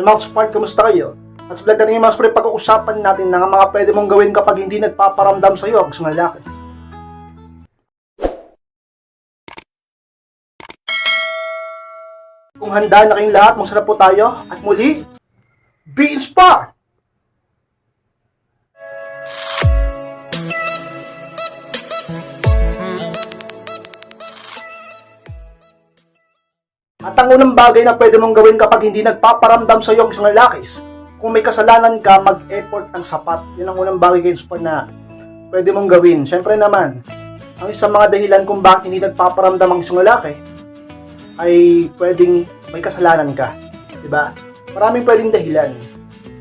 Mga Spark, kamusta kayo? At sa yung mga Spark, pag-uusapan natin ng mga pwede mong gawin kapag hindi nagpaparamdam sa iyo ang isang lalaki. Kung handa na kayong lahat, magsarap po tayo. At muli, be inspired! At ang unang bagay na pwede mong gawin kapag hindi nagpaparamdam sa iyo ang isang lalaki, kung may kasalanan ka, mag-effort ng sapat. Yun ang unang bagay kayo sport na pwede mong gawin. Siyempre naman, ang isang mga dahilan kung bakit hindi nagpaparamdam ang isang lalaki ay pwedeng may kasalanan ka. ba? Maraming pwedeng dahilan.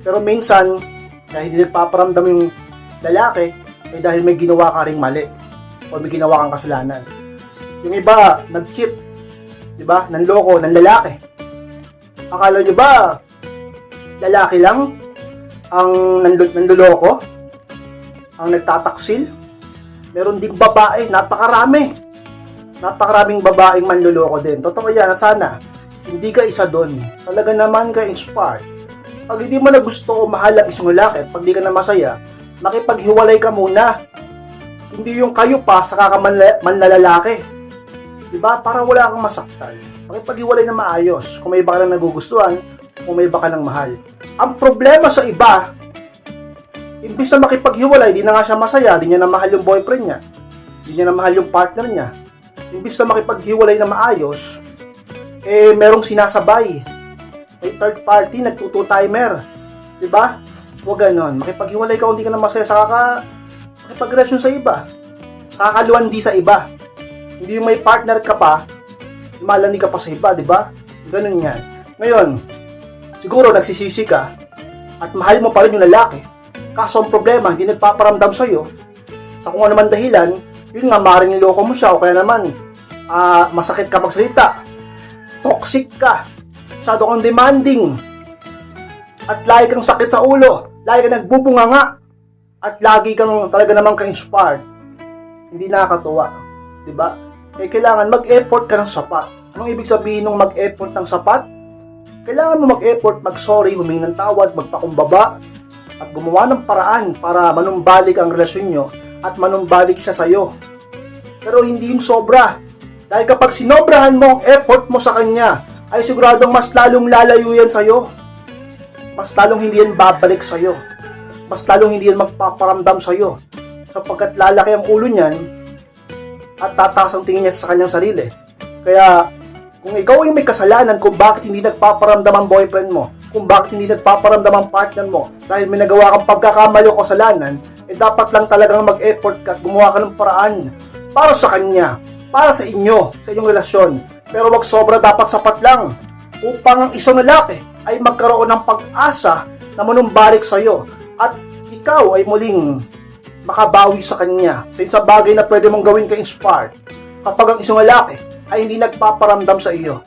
Pero minsan, dahil hindi nagpaparamdam yung lalaki, ay dahil may ginawa ka ring mali o may ginawa kang kasalanan. Yung iba, nag-cheat, di ba? Nanloko, ng lalaki. Akala nyo ba, lalaki lang ang nanlo- nanloloko? Ang nagtataksil? Meron ding babae, napakarami. Napakaraming babaeng manloloko din. Totoo yan, at sana, hindi ka isa doon. Talaga naman ka inspired. Pag hindi mo na gusto o mahal ang isang lalaki, pag di ka na masaya, makipaghiwalay ka muna. Hindi yung kayo pa sa kakamanla- manlalalaki. Diba? Para wala kang masaktan. Makipaghiwalay na maayos. Kung may iba ka lang nagugustuhan, kung may iba ka lang mahal. Ang problema sa iba, imbis na makipaghiwalay, di na nga siya masaya, di niya na mahal yung boyfriend niya, di niya na mahal yung partner niya. Imbis na makipaghiwalay na maayos, eh merong sinasabay. May third party, nagtuto timer. Diba? Huwag ganon. Makipaghiwalay ka kung di ka na masaya sa kaka makipagrelasyon sa iba. Kakaluan di sa iba. Hindi may partner ka pa, malandi ka pa sa iba, di ba? Ganun yan. Ngayon, siguro nagsisisi ka at mahal mo pa rin yung lalaki. Kaso ang problema, hindi nagpaparamdam sa'yo. Sa kung ano man dahilan, yun nga, maaaring niloko mo siya o kaya naman, ah, masakit ka magsalita. Toxic ka. Masyado kang demanding. At lagi kang sakit sa ulo. Lagi kang nagbubunganga. At lagi kang talaga namang ka-inspired. Hindi nakakatuwa. ba? Eh, kailangan mag-effort ka ng sapat. Anong ibig sabihin ng mag-effort ng sapat? Kailangan mo mag-effort, mag-sorry, humingi ng tawad, magpakumbaba, at gumawa ng paraan para manumbalik ang relasyon nyo at manumbalik siya sa'yo. Pero hindi yung sobra. Dahil kapag sinobrahan mo ang effort mo sa kanya, ay siguradong mas lalong lalayo yan sa'yo. Mas lalong hindi yan babalik sa'yo. Mas lalong hindi yan magpaparamdam sa'yo. Sapagkat lalaki ang ulo niyan at tataas ang tingin niya sa kanyang sarili. Kaya, kung ikaw yung may kasalanan kung bakit hindi nagpaparamdam ang boyfriend mo, kung bakit hindi nagpaparamdam ang partner mo, dahil may nagawa kang pagkakamali o kasalanan, eh dapat lang talagang mag-effort ka at gumawa ka ng paraan para sa kanya, para sa inyo, sa inyong relasyon. Pero wag sobra dapat sapat lang upang ang isang lalaki ay magkaroon ng pag-asa na manumbalik sa iyo at ikaw ay muling makabawi sa kanya sa isang bagay na pwede mong gawin ka-inspired kapag ang isang lalaki ay hindi nagpaparamdam sa iyo.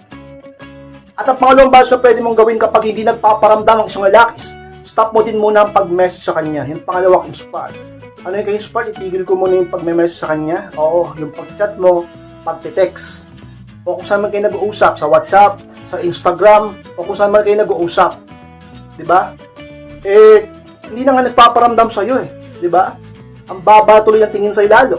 At ang pangalawang bagay na pwede mong gawin kapag hindi nagpaparamdam ang isang lalaki, stop mo din muna ang pag-message sa kanya. Yung pangalawa inspired. Ano yung ka-inspired? Itigil ko muna yung pag-message sa kanya. Oo, yung pag-chat mo, pag-text. O kung saan man kayo nag-uusap, sa WhatsApp, sa Instagram, o kung saan man kayo nag-uusap. Ba? Eh, hindi na nga nagpaparamdam sa'yo eh. Ba? Ang baba tuloy ang tingin sa'yo lalo.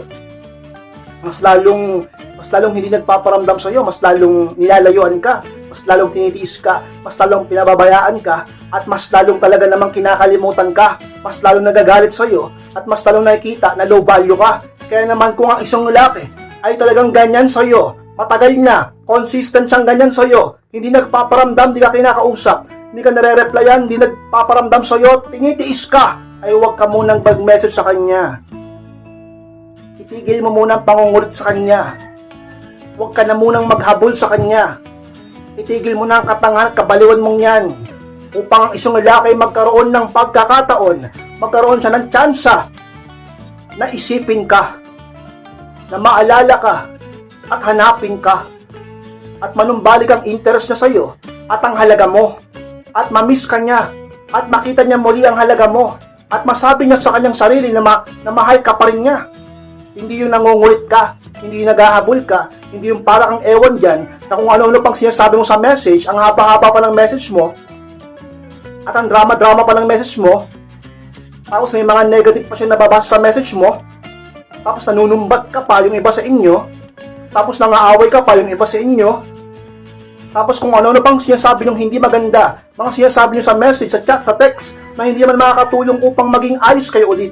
Mas lalong, mas lalong hindi nagpaparamdam sa'yo, mas lalong nilalayuan ka, mas lalong tinitiis ka, mas lalong pinababayaan ka, at mas lalong talaga namang kinakalimutan ka, mas lalong nagagalit sa'yo, at mas lalong nakikita na low value ka. Kaya naman kung ang isang lalaki ay talagang ganyan sa'yo, matagal na, consistent siyang ganyan sa'yo, hindi nagpaparamdam, hindi ka kinakausap, hindi ka nare-replyan, hindi nagpaparamdam sa'yo, tinitiis ka, ay huwag ka munang mag-message sa kanya. Itigil mo muna ang pangungulit sa kanya. Huwag ka na munang maghabol sa kanya. Itigil mo na ang katangahan at kabaliwan mong yan. Upang ang isang lalaki magkaroon ng pagkakataon, magkaroon siya ng tsansa na isipin ka, na maalala ka, at hanapin ka, at manumbalik ang interest niya sa'yo, at ang halaga mo, at mamiss ka niya, at makita niya muli ang halaga mo, at masabi niya sa kanyang sarili na, ma- na mahal ka pa rin niya. Hindi yung nangungulit ka, hindi yung naghahabol ka, hindi yung para kang ewan dyan, na kung ano-ano pang sinasabi mo sa message, ang haba-haba pa ng message mo, at ang drama-drama pa ng message mo, tapos may mga negative pa siya nababasa sa message mo, tapos nanunumbat ka pa yung iba sa inyo, tapos nangaaway ka pa yung iba sa inyo, tapos kung ano-ano pang sinasabi ng hindi maganda, mga sinasabi nyo sa message, sa chat, sa text, na hindi man makakatulong upang maging ayos kayo ulit.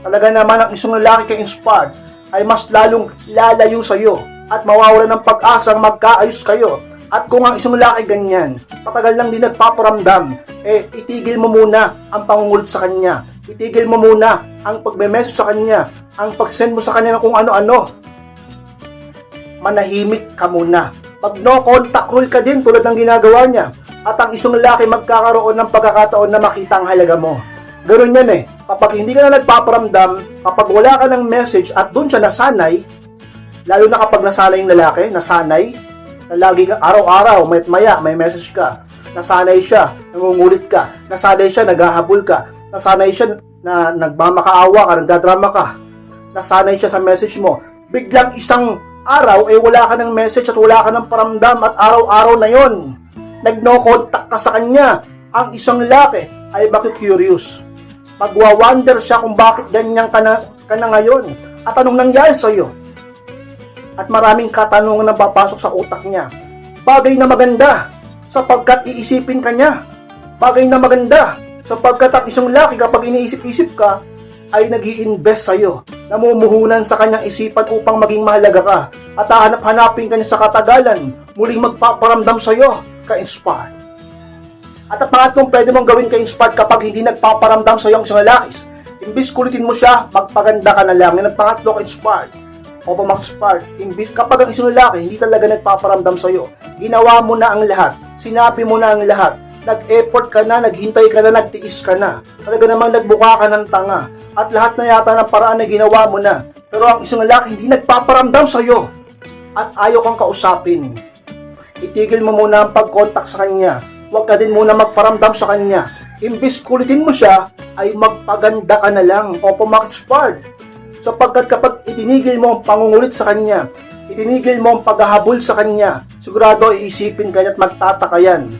Talaga naman ang isang lalaki kay inspired ay mas lalong lalayo sa iyo at mawawala ng pag-asang magkaayos kayo. At kung ang isang lalaki ganyan, patagal lang din nagpaparamdam, eh itigil mo muna ang pangungulit sa kanya. Itigil mo muna ang pagme-message sa kanya, ang pag-send mo sa kanya ng kung ano-ano. Manahimik ka muna. Pag no contact rule ka din tulad ng ginagawa niya. At ang isang lalaki magkakaroon ng pagkakataon na makita ang halaga mo. Ganun yan eh. Kapag hindi ka na nagpaparamdam, kapag wala ka ng message at doon siya nasanay, lalo na kapag nasanay yung lalaki, nasanay, na lagi ka araw-araw, may maya, may message ka, nasanay siya, nangungulit ka, nasanay siya, naghahabol ka, nasanay siya na nagmamakaawa ka, nagdadrama ka, nasanay siya sa message mo, biglang isang araw, eh wala ka ng message at wala ka ng paramdam at araw-araw na yon nag-no contact ka sa kanya, ang isang lalaki ay curious magwa-wonder siya kung bakit ganyan ka na, ka na ngayon at anong nangyari sa iyo. At maraming katanungan na papasok sa utak niya. Bagay na maganda sapagkat iisipin ka niya. Bagay na maganda sapagkat ang isang laki kapag iniisip-isip ka ay nag invest sa iyo. Namumuhunan sa kanyang isipan upang maging mahalaga ka at hahanap-hanapin ka niya sa katagalan muling magpaparamdam sa iyo ka-inspired. At ang pangatlong pwede mong gawin kay inspired kapag hindi nagpaparamdam sa iyong isang lalakis. Imbis kulitin mo siya, magpaganda ka na lang. Yan ang pangatlo kay inspired. O pa inspired. Imbis, kapag ang isang lalaki hindi talaga nagpaparamdam sa iyo, ginawa mo na ang lahat. Sinabi mo na ang lahat. Nag-effort ka na, naghintay ka na, nagtiis ka na. Talaga namang nagbuka ka ng tanga. At lahat na yata ng paraan na ginawa mo na. Pero ang isang lalaki hindi nagpaparamdam sa iyo. At ayaw kang kausapin. Itigil mo muna ang pag-contact sa kanya huwag ka din muna magparamdam sa kanya. Imbis kulitin mo siya, ay magpaganda ka na lang o pumakspard. Sapagkat kapag itinigil mo ang pangungulit sa kanya, itinigil mo ang paghahabol sa kanya, sigurado iisipin ka niya at magtataka yan.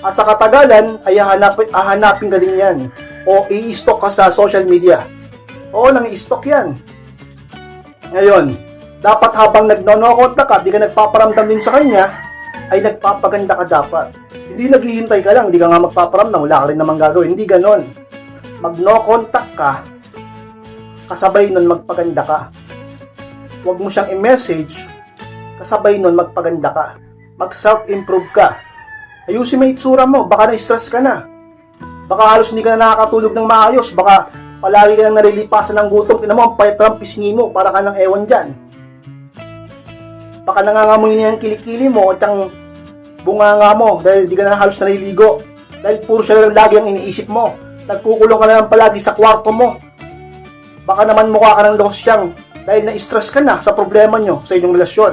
At sa katagalan, ay hahanapin, hahanapin ka din yan. O i-stock ka sa social media. Oo, nang i-stock yan. Ngayon, dapat habang nagnono-contact ka, di ka nagpaparamdam din sa kanya, ay nagpapaganda ka dapat. Hindi naghihintay ka lang, hindi ka nga magpaparamdam, wala ka rin naman gagawin. Hindi ganon. Mag no contact ka, kasabay nun magpaganda ka. Huwag mo siyang i-message, kasabay nun magpaganda ka. Mag self-improve ka. Ayusin mo itsura mo, baka na-stress ka na. Baka halos hindi ka na nakakatulog ng maayos, baka palagi ka nang narilipasan ng gutom, ina mo, ang payat ng pisngi mo, para ka ng ewan dyan. Baka nangangamoy niya yung kilikili mo, at ang bunganga mo dahil di ka na halos naliligo. Dahil puro siya lang lagi ang iniisip mo. Nagkukulong ka na lang palagi sa kwarto mo. Baka naman mukha ka ng losyang dahil na-stress ka na sa problema nyo sa inyong relasyon.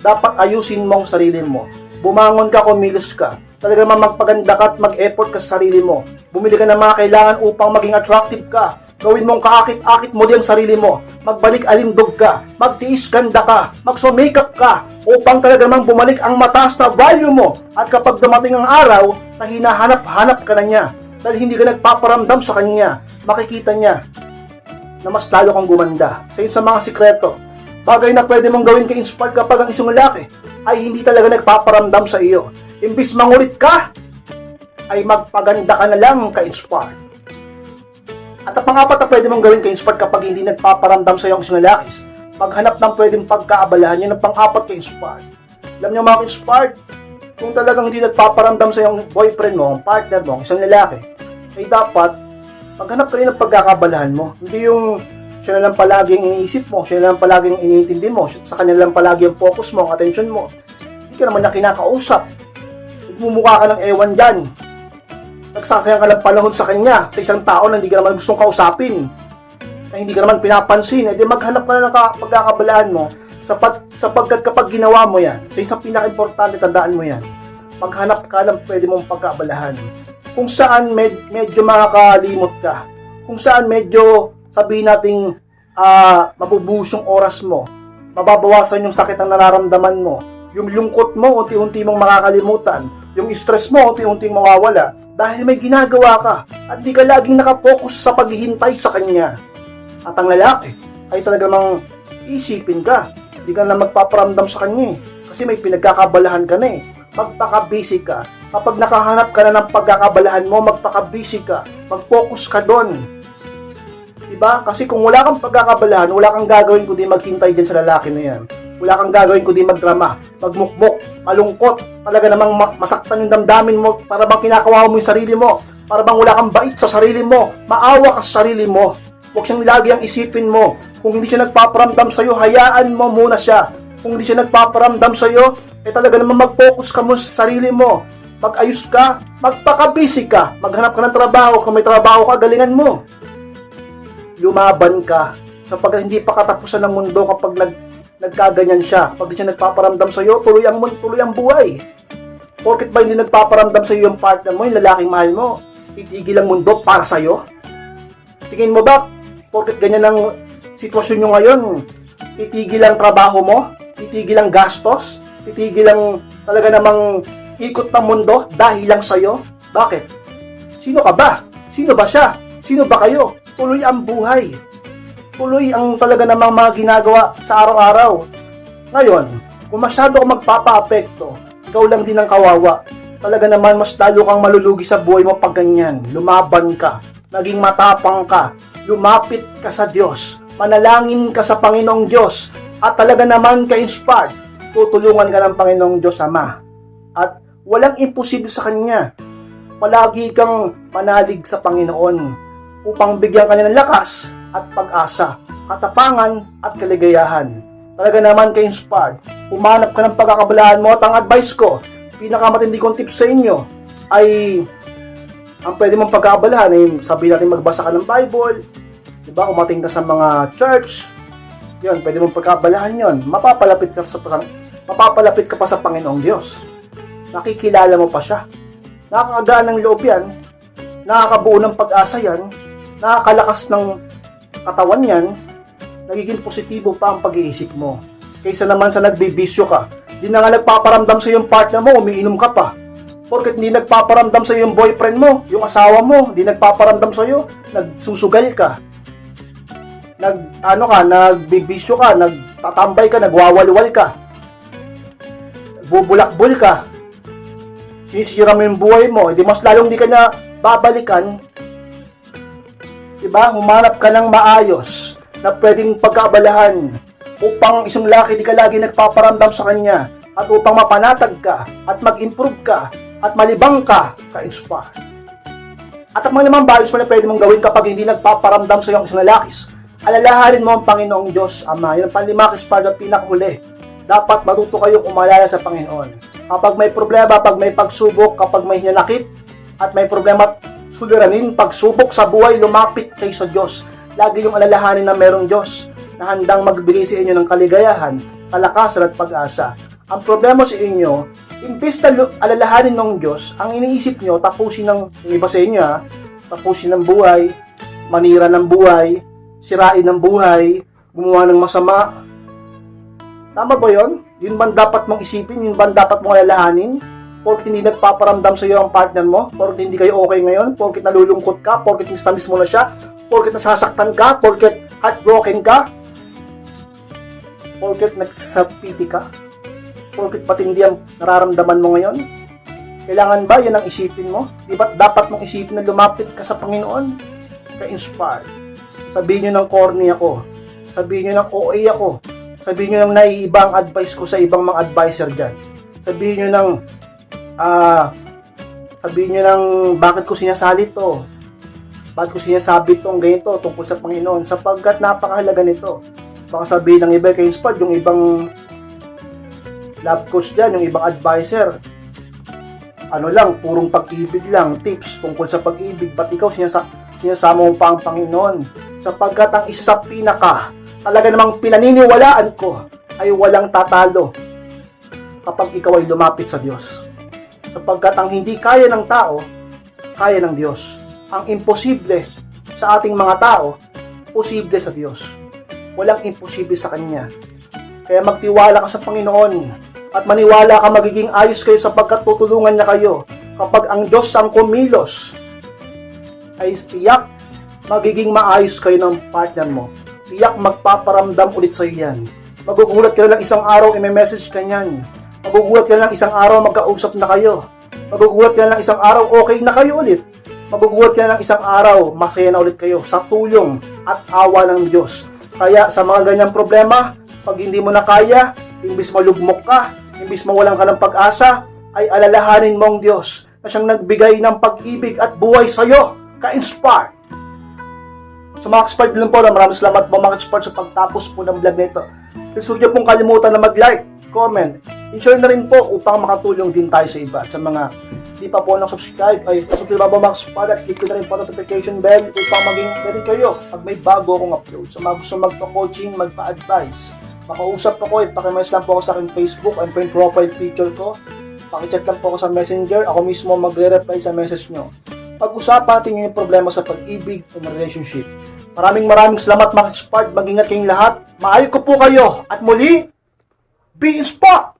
Dapat ayusin mo ang sarili mo. Bumangon ka, kumilos ka. Talaga naman magpaganda ka at mag-effort ka sa sarili mo. Bumili ka ng mga kailangan upang maging attractive ka. Gawin mong kaakit-akit mo din sarili mo. Magbalik alindog ka. Magtiis ganda ka. Magso-makeup ka. Upang talaga namang bumalik ang mataas na value mo. At kapag dumating ang araw na hinahanap-hanap ka na niya, dahil hindi ka nagpaparamdam sa kanya, makikita niya na mas lalo kang gumanda. Sa sa mga sikreto, bagay na pwede mong gawin kay inspired kapag ang isang lalaki ay hindi talaga nagpaparamdam sa iyo. Imbis mangulit ka, ay magpaganda ka na lang kay inspired. At ang pangapat na pwede mong gawin kay inspired kapag hindi nagpaparamdam sa iyo ang isang lalaki, maghanap ng pwedeng pagkaabalahan, yun ang pang-apat kay inspired. Alam niyo mga inspired, kung talagang hindi nagpaparamdam sa yung boyfriend mo, ang partner mo, ang isang lalaki, ay dapat maghanap ka rin ng pagkakabalahan mo. Hindi yung siya na lang palaging iniisip mo, siya na lang palaging iniintindi mo, sa kanya lang palagi ang focus mo, ang attention mo. Hindi ka naman na kinakausap. Nagmumukha ka ng ewan dyan. Nagsasayang ka ng panahon sa kanya, sa isang tao na hindi ka naman gustong kausapin. Na hindi ka naman pinapansin. Eh, di maghanap ka na ng ka- pagkakabalaan mo sapat, sapagkat kapag ginawa mo yan, sa isang pinaka-importante, tandaan mo yan, maghanap ka ng pwede mong pagkaabalahan. Kung saan med, medyo makakalimot ka, kung saan medyo sabihin nating uh, mabubuhos yung oras mo, mababawasan yung sakit ang nararamdaman mo, Yung lungkot mo, unti-unti mong makakalimutan. Yung stress mo, unti-unting mawawala. Dahil may ginagawa ka at di ka laging nakapokus sa paghihintay sa kanya. At ang lalaki ay talagang isipin ka. Di ka na magpaparamdam sa kanya eh. Kasi may pinagkakabalahan ka na eh. Magpaka-busy ka. Kapag nakahanap ka na ng pagkakabalahan mo, magpaka-busy ka. Mag-focus ka doon. Diba? Kasi kung wala kang pagkakabalahan, wala kang gagawin kundi maghintay din sa lalaki na yan. Wala kang gagawin kundi magdrama, magmukmok, malungkot, talaga namang ma- masaktan yung damdamin mo, para bang kinakawawa mo yung sarili mo, para bang wala kang bait sa sarili mo, maawa ka sa sarili mo. Huwag siyang lagi ang isipin mo. Kung hindi siya nagpaparamdam sa'yo, hayaan mo muna siya. Kung hindi siya nagpaparamdam sa'yo, eh talaga naman mag-focus ka mo sa sarili mo. Mag-ayos ka, magpaka-busy ka, maghanap ka ng trabaho, kung may trabaho ka, galingan mo lumaban ka sapagkat hindi pa katapusan ng mundo kapag nag nagkaganyan siya. Di siya nagpaparamdam sa iyo, tuloy ang tuloy ang buhay. Porket ba hindi nagpaparamdam sa iyo yung partner mo, yung lalaking mahal mo, titigil ang mundo para sa iyo? Tingin mo ba, porket ganyan ang sitwasyon nyo ngayon, titigil ang trabaho mo, titigil ang gastos, titigil ang talaga namang ikot ng mundo dahil lang sa iyo? Bakit? Sino ka ba? Sino ba siya? Sino ba kayo? Tuloy ang buhay. Tuloy ang talaga namang mga ginagawa sa araw-araw. Ngayon, kung masyado ka magpapa-apekto, ikaw lang din ang kawawa. Talaga naman mas lalo kang malulugi sa buhay mo pag ganyan. Lumaban ka, naging matapang ka, lumapit ka sa Diyos, manalangin ka sa Panginoong Diyos, at talaga naman ka-inspired, tutulungan ka ng Panginoong Diyos Ama. At walang imposible sa Kanya. Palagi kang panalig sa Panginoon upang bigyan ka niya ng lakas at pag-asa, katapangan at kaligayahan. Talaga naman ka-inspired. Umanap ka ng pagkakabalahan mo at ang advice ko, pinakamatindi kong tips sa inyo ay ang pwede mong pagkakabalahan ay sabihin natin magbasa ka ng Bible, di ba? Umating ka sa mga church, yun, pwede mong pagkakabalahan yun. Mapapalapit ka sa mapapalapit ka pa sa Panginoong Diyos. Nakikilala mo pa siya. Nakakagaan ng loob yan, nakakabuo ng pag-asa yan, nakakalakas ng katawan yan, nagiging positibo pa ang pag-iisip mo. Kaysa naman sa nagbibisyo ka, di na nga nagpaparamdam sa yung partner mo, umiinom ka pa. Porket hindi nagpaparamdam sa yung boyfriend mo, yung asawa mo, hindi nagpaparamdam sa iyo, nagsusugal ka. Nag ano ka, nagbibisyo ka, nagtatambay ka, nagwawalwal ka. Bubulakbol ka. Sinisira mo yung buhay mo, hindi mas lalong di ka na babalikan Diba? Humanap ka ng maayos na pwedeng pagkaabalahan upang isang laki di ka lagi nagpaparamdam sa kanya at upang mapanatag ka at mag-improve ka at malibang ka ka-inspire. At ang mga naman values mo na pwede mong gawin kapag hindi nagpaparamdam sa iyong isang lalakis, alalahanin mo ang Panginoong Diyos Ama. Yan ang panlima ka-inspire na pinakahuli. Dapat matuto kayong umalala sa Panginoon. Kapag may problema, kapag may pagsubok, kapag may hinanakit, at may problema suliranin, pagsubok sa buhay, lumapit kay sa Diyos. Lagi yung alalahanin na merong Diyos na handang magbigay sa inyo ng kaligayahan, kalakasan at pag-asa. Ang problema sa inyo, imbes na alalahanin ng Diyos, ang iniisip nyo, tapusin ng iba sa inyo, ha? tapusin ng buhay, manira ng buhay, sirain ng buhay, gumawa ng masama. Tama ba yon? Yun ba dapat mong isipin? Yun ba dapat mong alalahanin? Porkit hindi nagpaparamdam sa iyo ang partner mo, porkit hindi kayo okay ngayon, porkit nalulungkot ka, porkit miss mo na siya, porkit nasasaktan ka, porkit heartbroken ka, porkit nagsasapiti ka, porkit patindi ang nararamdaman mo ngayon. Kailangan ba yan ang isipin mo? Di ba dapat mong isipin na lumapit ka sa Panginoon? Ka-inspire. Sabihin nyo ng corny ako. Sabihin nyo ng OA ako. Sabihin nyo ng naiibang advice ko sa ibang mga advisor dyan. Sabihin nyo ng ah, sabihin nyo ng bakit ko sinasali to. Bakit ko sinasabi itong ganito tungkol sa Panginoon sapagkat napakahalaga nito. Baka sabihin ng iba kay Inspired, yung ibang love coach dyan, yung ibang advisor, ano lang, purong pag-ibig lang, tips tungkol sa pag-ibig, ba't ikaw sinasa sinasama mo pa ang Panginoon? Sapagkat ang isa sa pinaka, talaga namang pinaniniwalaan ko, ay walang tatalo kapag ikaw ay lumapit sa Diyos sapagkat ang hindi kaya ng tao, kaya ng Diyos. Ang imposible sa ating mga tao, posible sa Diyos. Walang imposible sa Kanya. Kaya magtiwala ka sa Panginoon at maniwala ka magiging ayos kayo sapagkat tutulungan niya kayo. Kapag ang Diyos ang kumilos, ay tiyak magiging maayos kayo ng partner mo. Tiyak magpaparamdam ulit sa yan. Magugulat ka lang isang araw, i-message ka niyan. Magugulat ka na lang isang araw, magkausap na kayo. Magugulat ka na lang isang araw, okay na kayo ulit. Magugulat ka na lang isang araw, masaya na ulit kayo sa tulong at awa ng Diyos. Kaya sa mga ganyang problema, pag hindi mo na kaya, imbis malugmok ka, imbis mawalan ka ng pag-asa, ay alalahanin mo ang Diyos na siyang nagbigay ng pag-ibig at buhay sa'yo. Ka-inspire! Sa mga expert din po, maraming salamat po mga expert sa pagtapos po ng vlog nito. Please huwag niyo pong kalimutan na mag-like, comment, i-share na rin po upang makatulong din tayo sa iba. Sa mga di pa po subscribe ay subscribe po mga expert at click ko na rin po notification bell upang maging ready kayo pag may bago akong upload. Sa mga gusto magpa-coaching, magpa-advise, makausap ako, ipakimess lang po ako sa aking Facebook, ang print profile picture ko. Pakichat lang po ako sa messenger, ako mismo magre-reply sa message nyo. Pag-usapan natin yung problema sa pag-ibig and relationship. Maraming maraming salamat mga expert. Mag-ingat kayong lahat. Mahal ko po kayo. At muli, be inspired!